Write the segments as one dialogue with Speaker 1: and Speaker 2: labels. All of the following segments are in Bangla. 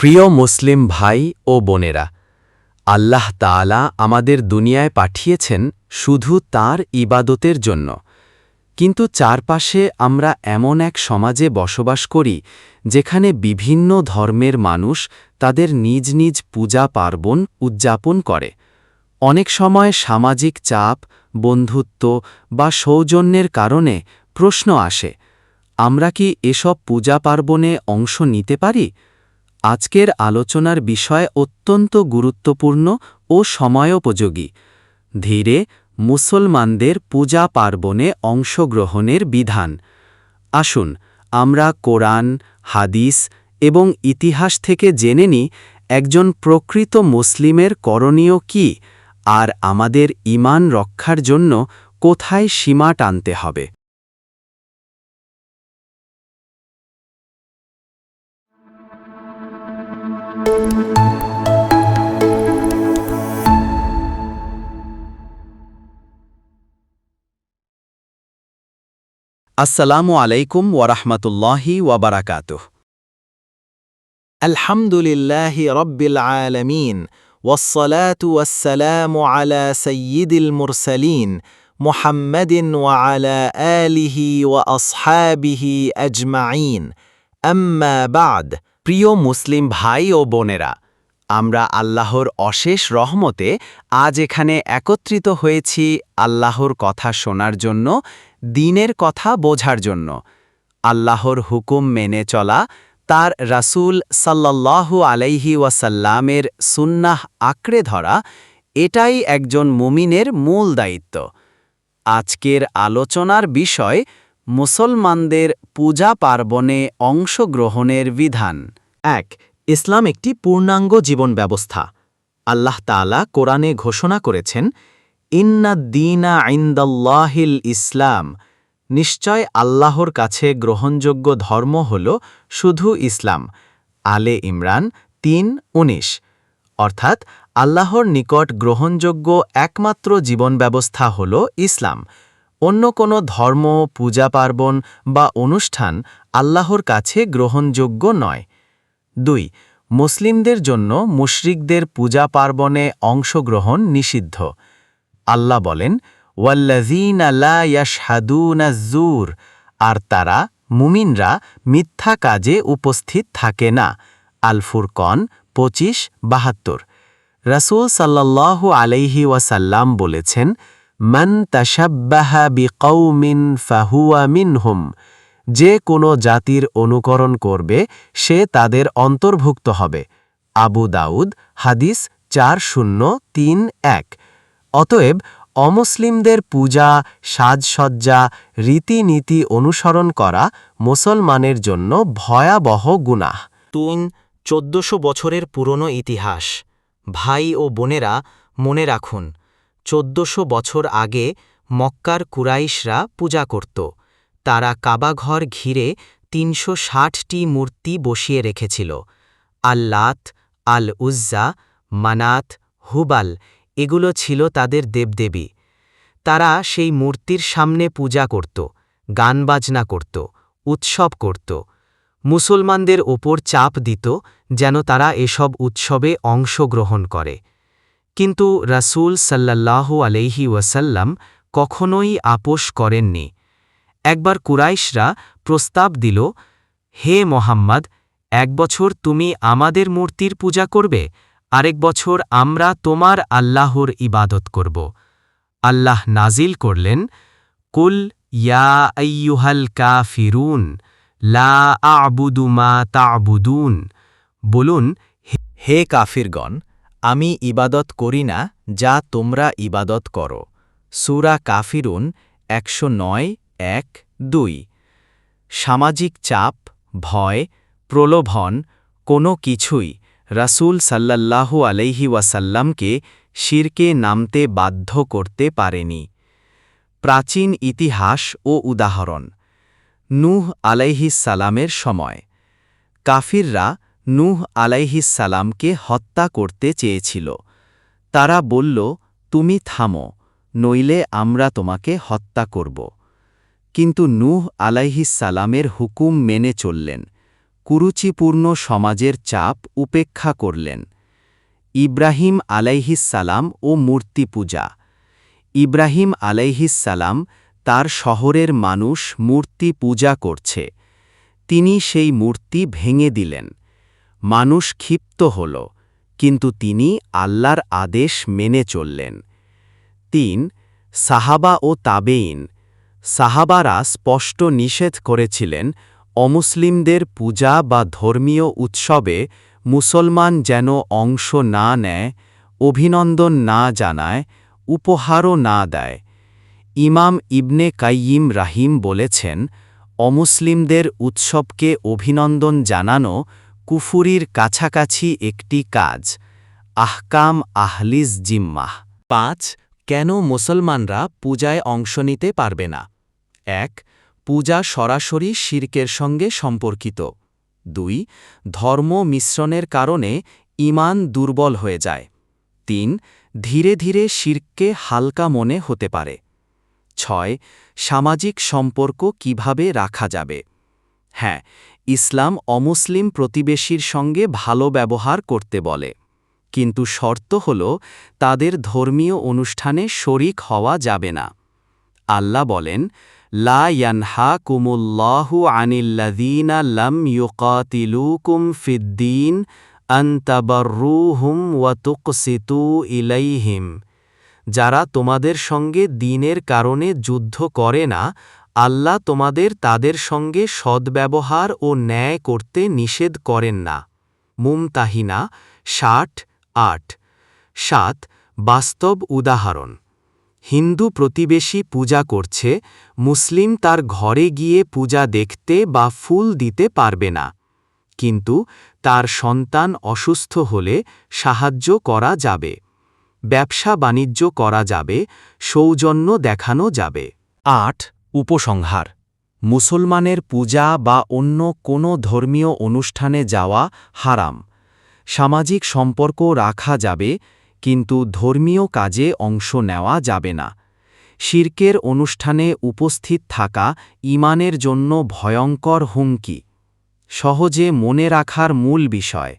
Speaker 1: প্রিয় মুসলিম ভাই ও বোনেরা, আল্লাহ তাআলা আমাদের দুনিয়ায় পাঠিয়েছেন শুধু তার ইবাদতের জন্য। কিন্তু চারপাশে আমরা এমন এক সমাজে বসবাস করি, যেখানে বিভিন্ন ধর্মের মানুষ তাদের নিজ নিজ পূজা পার্বণ উদযাপন করে। অনেক সময় সামাজিক চাপ, বন্ধুত্ব বা সৌজন্যের কারণে প্রশ্ন আসে, আমরা কি এসব পূজা পার্বণে অংশ নিতে পারি? আজকের আলোচনার বিষয় অত্যন্ত গুরুত্বপূর্ণ ও সময়োপযোগী। ধীরে, মুসলমানদের পূজা পার্বণে অংশগ্রহণের বিধান। আসুন, আমরা কোরআন, হাদিস এবং ইতিহাস থেকে জেনে নিই, একজন প্রকৃত মুসলিমের করণীয় কি? আর আমাদের ঈমান রক্ষার জন্য কোথায় সীমা টানতে হবে? আসসালামু আলাইকুম ওয়ারাহমাতুল্লাহি ওয়াবারাকাতুহ
Speaker 2: الحمد لله رب العالمين والصلاة والسلام على سيد المرسلين محمد وعلى آله وأصحابه أجمعين أما بعد
Speaker 1: প্রিয় মুসলিম ভাই ও বোনেরা, আমরা আল্লাহর অশেষ রহমতে আজ এখানে একত্রিত হয়েছি আল্লাহর কথা শোনার জন্য, দিনের কথা বোঝার জন্য। আল্লাহর হুকুম মেনে চলা, তার রাসূল সাল্লাল্লাহু আলাইহি ওয়াসাল্লামের সুন্নাহ আঁকড়ে ধরা, এটাই একজন মুমিনের মূল দায়িত্ব। আজকের আলোচনার বিষয়, মুসলমানদের পূজা পার্বণে অংশগ্রহণের বিধান।
Speaker 2: এক, ইসলাম একটি পূর্ণাঙ্গ জীবন ব্যবস্থা আল্লাহ তাআলা কোরআনে ঘোষণা করেছেন ইন্নাদ্দিনা আইন্দাল্লাহিল ইসলাম। নিশ্চয় আল্লাহর কাছে গ্রহণযোগ্য ধর্ম হল শুধু ইসলাম। আলে ইমরান তিন, উনিশ। অর্থাৎ আল্লাহর নিকট গ্রহণযোগ্য একমাত্র জীবন ব্যবস্থা হল ইসলাম। অন্য কোনো ধর্ম, পূজা পার্বণ বা অনুষ্ঠান আল্লাহর কাছে গ্রহণযোগ্য নয়। দুই, মুসলিমদের জন্য মুশরিকদের পূজা পার্বণে অংশগ্রহণ নিষিদ্ধ। আল্লাহ বলেন ইয়াশহাদুনা জুর আর তারা মুমিনরা মিথ্যা কাজে উপস্থিত থাকে না। আল ফুরকন পঁচিশ, বাহাত্তর। রাসূল সাল্লাল্লাহু আলাইহি ওয়াসাল্লাম বলেছেন, মন তাশাব্বাহা বিকৌমিন ফাহুয়া মিনহুম যে কোনো জাতির অনুকরণ করবে, সে তাদের অন্তর্ভুক্ত হবে। আবু দাউদ, হাদিস চার শূন্য তিন এক। অতএব, অমুসলিমদের পূজা, সাজসজ্জা, রীতিনীতি অনুসরণ করা মুসলমানের জন্য ভয়াবহ গুনাহ।
Speaker 3: তিন, চোদ্দশো বছরের পুরনো ইতিহাস। ভাই ও বোনেরা মনে রাখুন, চোদ্দশো বছর আগে মক্কার কুরাইশরা পূজা করত। তারা কাবাঘর ঘিরে তিনশো ষাটটি মূর্তি বসিয়ে রেখেছিল। আল্লাত আল উজ্জা মানাত, হুবাল এগুলো ছিল তাদের দেবদেবী। তারা সেই মূর্তির সামনে পূজা করত গানবাজনা করত, উৎসব করত। মুসলমানদের ওপর চাপ দিত যেন তারা এসব উৎসবে অংশগ্রহণ করে। কিন্তু রাসূল সাল্লাল্লাহু আলাইহি ওয়াসাল্লাম কখনোই আপোষ করেননি। একবার কুরাইশরা প্রস্তাব দিল, হে মোহাম্মদ, এক বছর তুমি আমাদের মূর্তির পূজা করবে, আরেক বছর আমরা তোমার আল্লাহর ইবাদত করব। আল্লাহ নাজিল করলেন, কুল ইয়া কা ফিরুন লা আবুদু মা তাবুদুন। বলুন,
Speaker 2: হে কাফিরগণ, আমি ইবাদত করি না যা তোমরা ইবাদত করো। সুরা কাফিরুন একশো নয় এক, দুই। সামাজিক চাপ, ভয়, প্রলোভন, কোনো কিছুই রাসূল সাল্লাল্লাহু আলাইহি ওয়াসাল্লামকে শিরকে নামতে বাধ্য করতে পারেনি। প্রাচীন ইতিহাস ও উদাহরণ। নূহ আলাইহিসালামের সময়। কাফিররা নূহ আলাইহিসালামকে হত্যা করতে চেয়েছিল। তারা বলল, তুমি থামো, নইলে আমরা তোমাকে হত্যা করব। কিন্তু নূহ আলাইহিসালামের হুকুম মেনে চললেন,
Speaker 1: কুরুচিপূর্ণ সমাজের চাপ উপেক্ষা করলেন। ইব্রাহিম আলাইহিসালাম ও মূর্তি পূজা। ইব্রাহিম আলাইহিসালাম তার শহরের মানুষ মূর্তি পূজা করছে। তিনি সেই মূর্তি ভেঙে দিলেন। মানুষ ক্ষিপ্ত হল, কিন্তু তিনি আল্লাহর আদেশ মেনে চললেন। তিন, সাহাবা ও তাবেইন সাহাবারা স্পষ্ট নিষেধ করেছিলেন, অমুসলিমদের পূজা বা ধর্মীয় উৎসবে মুসলমান যেন অংশ না নেয়, অভিনন্দন না জানায়, উপহারও না দেয়। ইমাম ইবনে কাইয়িম রাহিম বলেছেন, অমুসলিমদের উৎসবকে অভিনন্দন জানানো কুফুরির কাছাকাছি একটি কাজ, আহকাম আহলিস জিম্মাহ। পাঁচ, কেন মুসলমানরা পূজায় অংশ নিতে পারবে না? এক, পূজা সরাসরি শির্কের সঙ্গে সম্পর্কিত। দুই, ধর্ম মিশ্রণের কারণে ইমান দুর্বল হয়ে যায়। তিন, ধীরে ধীরে শির্ককে হালকা মনে হতে পারে। ছয়, সামাজিক সম্পর্ক কীভাবে রাখা যাবে। হ্যাঁ ইসলাম অমুসলিম প্রতিবেশীর সঙ্গে ভালো ব্যবহার করতে বলে। কিন্তু শর্ত হল, তাদের ধর্মীয় অনুষ্ঠানে শরিক হওয়া যাবে না। আল্লাহ বলেন লা ইয়ানহা কুমুল্লাহু আনিল্লাযীনা লাম ইউকাতিলুকুম ফিদ্দীন আন্তাবাররুহুম ওয়া তুকসিতু ইলাইহিম যারা তোমাদের সঙ্গে দিনের কারণে যুদ্ধ করে না, আল্লাহ তোমাদের তাদের সঙ্গে সদ্ব্যবহার ও ন্যায় করতে নিষেধ করেন না। মুমতাহিনা ষাট আট। সাত, বাস্তব উদাহরণ। হিন্দু প্রতিবেশী পূজা করছে, মুসলিম তার ঘরে গিয়ে পূজা দেখতে বা ফুল দিতে পারবে না। কিন্তু তার সন্তান অসুস্থ হলে সাহায্য করা যাবে। ব্যবসা বাণিজ্য করা যাবে, সৌজন্য দেখানো যাবে। আট, উপসংহার। মুসলমানের পূজা বা অন্য কোনো ধর্মীয় অনুষ্ঠানে যাওয়া হারাম। সামাজিক সম্পর্ক রাখা যাবে কিন্তু ধর্মীয় কাজে অংশ নেওয়া যাবে না। শির্কের অনুষ্ঠানে উপস্থিত থাকা ইমানের জন্য ভয়ঙ্কর হুমকি। সহজে মনে রাখার মূল বিষয়,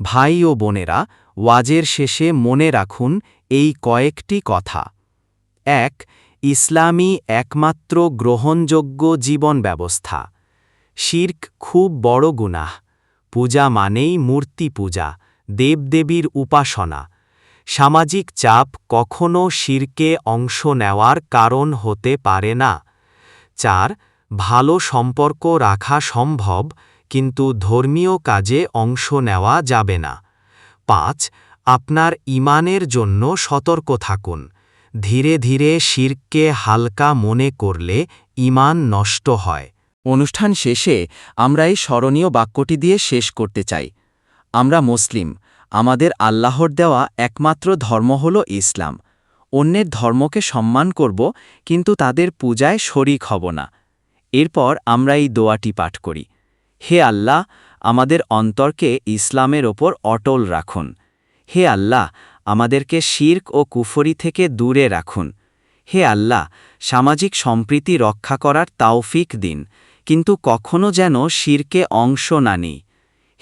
Speaker 1: ভাই ও বোনেরা, ওয়াজের শেষে মনে রাখুন এই কয়েকটি কথা। এক, ইসলামী একমাত্র গ্রহণযোগ্য জীবন ব্যবস্থা। শির্ক খুব বড় গুনাহ। পূজা মানেই মূর্তি পূজা, দেবদেবীর উপাসনা। সামাজিক চাপ কখনও শিরকে অংশ নেওয়ার কারণ হতে পারে না। চার, ভালো সম্পর্ক রাখা সম্ভব, কিন্তু ধর্মীয় কাজে অংশ নেওয়া যাবে না। পাঁচ, আপনার ইমানের জন্য সতর্ক থাকুন। ধীরে ধীরে শিরকে হালকা মনে করলে ইমান নষ্ট হয়। অনুষ্ঠান শেষে আমরা এই স্মরণীয় বাক্যটি দিয়ে শেষ করতে চাই। আমরা মুসলিম। আমাদের আল্লাহর দেওয়া একমাত্র ধর্ম হল ইসলাম। অন্যের ধর্মকে সম্মান করব, কিন্তু তাদের পূজায় শরিক হব না। এরপর আমরা এই দোয়াটি পাঠ করি। হে আল্লাহ, আমাদের অন্তরকে ইসলামের ওপর অটল রাখুন। হে আল্লাহ, আমাদেরকে শির্ক ও কুফরি থেকে দূরে রাখুন। হে আল্লাহ, সামাজিক সম্প্রীতি রক্ষা করার তাওফিক দিন, কিন্তু কখনো যেন শিরকে অংশ না নিই।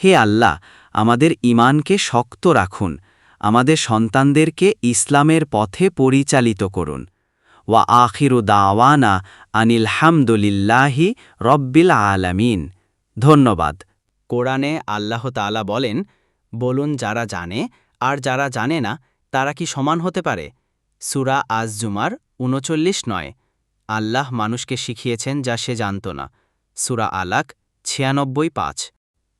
Speaker 1: হে আল্লাহ আমাদের ইমানকে শক্ত রাখুন। আমাদের সন্তানদেরকে ইসলামের পথে পরিচালিত করুন। ওয়া আখিরু দাওয়ানা আনিল হামদুলিল্লাহি রব্বিল আলামিন। ধন্যবাদ। কোরআনে আল্লাহ তাআলা বলেন, বলুন যারা জানে আর যারা জানে না, তারা কি সমান হতে পারে? সুরা আজ জুমার উনচল্লিশ নয়। আল্লাহ মানুষকে শিখিয়েছেন যা সে জানত না। সুরা আলাক ছিয়ানব্বই পাঁচ।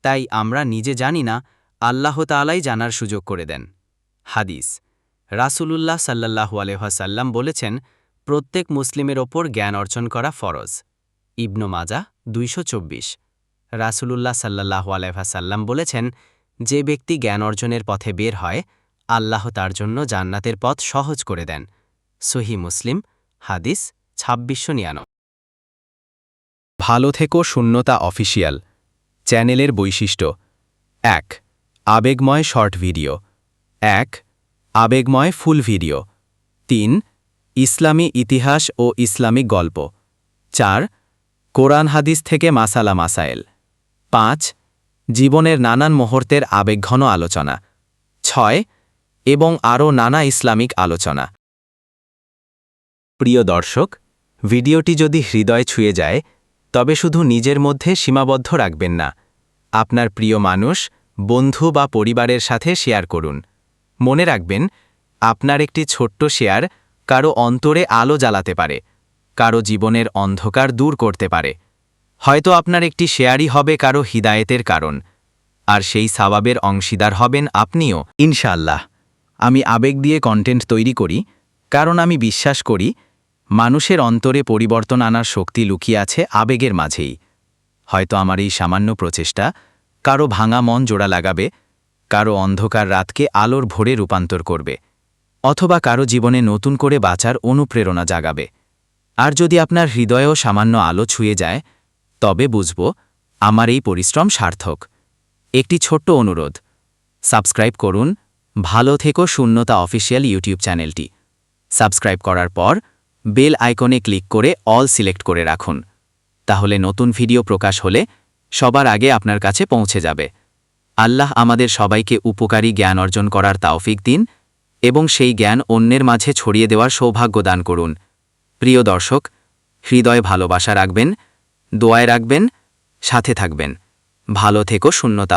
Speaker 1: তাই আমরা নিজে জানি না, আল্লাহ তালাই জানার সুযোগ করে দেন। হাদিস, রাসূলুল্লাহ সাল্লাহু আলহাসাল্লাম বলেছেন, প্রত্যেক মুসলিমের ওপর জ্ঞান অর্জন করা ফরজ। ইবনু মাজা দুইশো চব্বিশ, রাসূলুল্লাহ সাল্লাহু আলহাসাল্লাম বলেছেন, যে ব্যক্তি জ্ঞান অর্জনের পথে বের হয়, আল্লাহ তার জন্য জান্নাতের পথ সহজ করে দেন। সহি মুসলিম, হাদিস ছাব্বিশশো নিয়ানো ভালো থেকো, শূন্যতা অফিসিয়াল। চ্যানেলের বৈশিষ্ট্য। এক, আবেগময় শর্ট ভিডিও। এক, আবেগময় ফুল ভিডিও। তিন, ইসলামী ইতিহাস ও ইসলামিক গল্প। চার, কোরআন হাদিস থেকে মাসালা মাসায়েল। পাঁচ,
Speaker 2: জীবনের নানান মুহূর্তের আবেগঘন আলোচনা। ছয়, এবং আরও নানা ইসলামিক আলোচনা। প্রিয় দর্শক, ভিডিওটি যদি হৃদয় ছুঁয়ে যায় তবে শুধু নিজের মধ্যে সীমাবদ্ধ রাখবেন না। আপনার প্রিয় মানুষ, বন্ধু বা পরিবারের সাথে শেয়ার করুন। মনে রাখবেন, আপনার একটি ছোট্ট শেয়ার কারও অন্তরে আলো জ্বালাতে পারে, কারও জীবনের অন্ধকার দূর করতে পারে। হয়তো আপনার একটি শেয়ারই হবে কারও হিদায়েতের কারণ, আর সেই সাবাবের অংশীদার হবেন আপনিও। ইনশাআল্লাহ, আমি আবেগ দিয়ে কন্টেন্ট তৈরি করি, কারণ আমি বিশ্বাস করি মানুষের অন্তরে পরিবর্তন আনার শক্তি লুকিয়ে আছে আবেগের মাঝেই। হয়তো আমার এই সামান্য প্রচেষ্টা কারও ভাঙা মন জোড়া লাগাবে, কারও অন্ধকার রাতকে আলোর ভোরে রূপান্তর করবে, অথবা কারও জীবনে নতুন করে বাঁচার অনুপ্রেরণা জাগাবে। আর যদি আপনার হৃদয়েও সামান্য আলো ছুঁয়ে যায়, তবে বুঝব আমার এই পরিশ্রম সার্থক। একটি ছোট্ট অনুরোধ, সাবস্ক্রাইব করুন ভালো থেকো শূন্যতা অফিসিয়াল ইউটিউব চ্যানেলটি। সাবস্ক্রাইব করার পর বেল আইকনে ক্লিক করে অল সিলেক্ট করে রাখুন। তাহলে নতুন ভিডিও প্রকাশ হলে সবার আগে আপনার কাছে পৌঁছে যাবে। আল্লাহ আমাদের সবাইকে উপকারী জ্ঞান অর্জন করার তাওফিক দিন এবং সেই জ্ঞান অন্যের মাঝে ছড়িয়ে দেওয়ার সৌভাগ্য দান করুন। প্রিয় দর্শক, হৃদয় ভালোবাসা রাখবেন, দোয়ায় রাখবেন, সাথে থাকবেন। ভালো থেকো, শূন্যতা